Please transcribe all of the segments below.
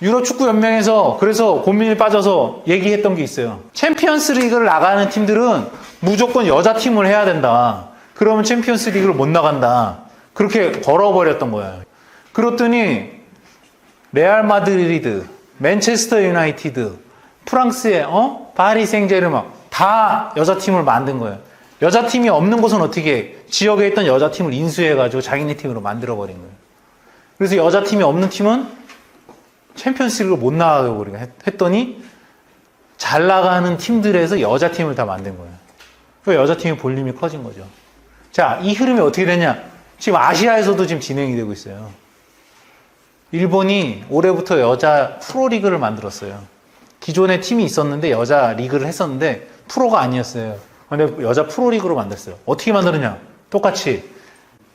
유럽 축구 연맹에서 그래서 고민에 빠져서 얘기했던 게 있어요. 챔피언스 리그를 나가는 팀들은 무조건 여자 팀을 해야 된다. 그러면 챔피언스 리그를 못 나간다. 그렇게 걸어버렸던 거예요. 그랬더니 레알 마드리드, 맨체스터 유나이티드, 프랑스의 어? 파리 생제르맹 다 여자 팀을 만든 거예요. 여자 팀이 없는 곳은 어떻게 해? 지역에 있던 여자 팀을 인수해 가지고 자기네 팀으로 만들어 버린 거예요. 그래서 여자 팀이 없는 팀은 챔피언스리그를 못 나가게 버리고 했더니 잘 나가는 팀들에서 여자 팀을 다 만든 거예요. 그 여자 팀의 볼륨이 커진 거죠. 자, 이 흐름이 어떻게 되냐? 지금 아시아에서도 지금 진행이 되고 있어요. 일본이 올해부터 여자 프로리그를 만들었어요. 기존에 팀이 있었는데 여자 리그를 했었는데 프로가 아니었어요. 근데 여자 프로리그로 만들었어요. 어떻게 만들었냐? 똑같이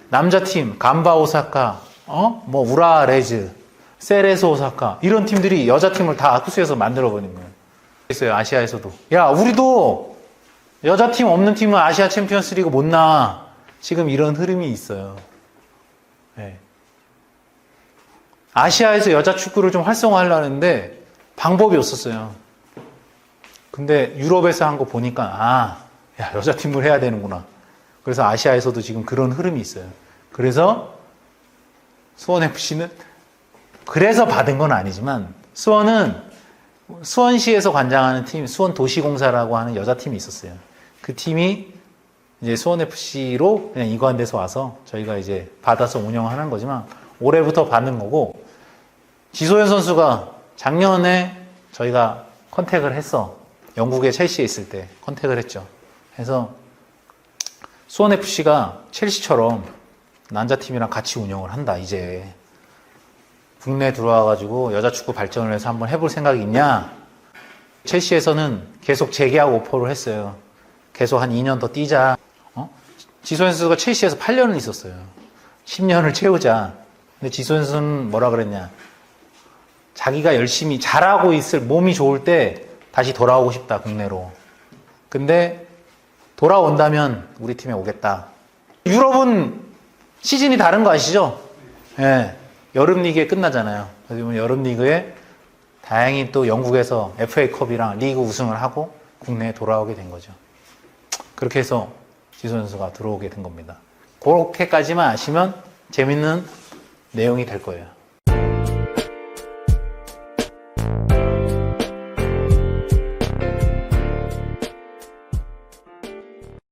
남자 팀 감바 오사카, 어? 뭐 우라 레즈, 세레소 오사카 이런 팀들이 여자 팀을 다 아쿠스에서 만들어 버린 거예요. 있어요 아시아에서도. 야 우리도 여자 팀 없는 팀은 아시아 챔피언스리그 못 나. 지금 이런 흐름이 있어요. 네. 아시아에서 여자 축구를 좀 활성화하려는데 방법이 없었어요. 근데 유럽에서 한 거 보니까 아, 야 여자 팀을 해야 되는구나. 그래서 아시아에서도 지금 그런 흐름이 있어요. 그래서 수원 FC는 그래서 받은 건 아니지만 수원은 수원시에서 관장하는 팀 수원 도시공사라고 하는 여자 팀이 있었어요. 그 팀이 이제 수원 FC로 그냥 이관돼서 와서 저희가 이제 받아서 운영하는 거지만 올해부터 받는 거고 지소연 선수가 작년에 저희가 컨택을 했어. 영국에 첼시에 있을 때 컨택을 했죠. 그래서 수원 FC가 첼시처럼 남자팀이랑 같이 운영을 한다, 이제. 국내 들어와가지고 여자 축구 발전을 해서 한번 해볼 생각이 있냐? 첼시에서는 계속 재계약 오퍼를 했어요. 계속 한 2년 더 뛰자. 어? 지소연 선수가 첼시에서 8년을 있었어요. 10년을 채우자. 근데 지소연 선수는 뭐라 그랬냐? 자기가 열심히 잘하고 있을 몸이 좋을 때 다시 돌아오고 싶다, 국내로. 근데 돌아온다면 우리 팀에 오겠다. 유럽은 시즌이 다른 거 아시죠? 예. 여름 리그에 끝나잖아요. 그러면 여름 리그에 다행히 또 영국에서 FA컵이랑 리그 우승을 하고 국내에 돌아오게 된 거죠. 그렇게 해서 지소 선수가 들어오게 된 겁니다. 그렇게까지만 아시면 재밌는 내용이 될 거예요.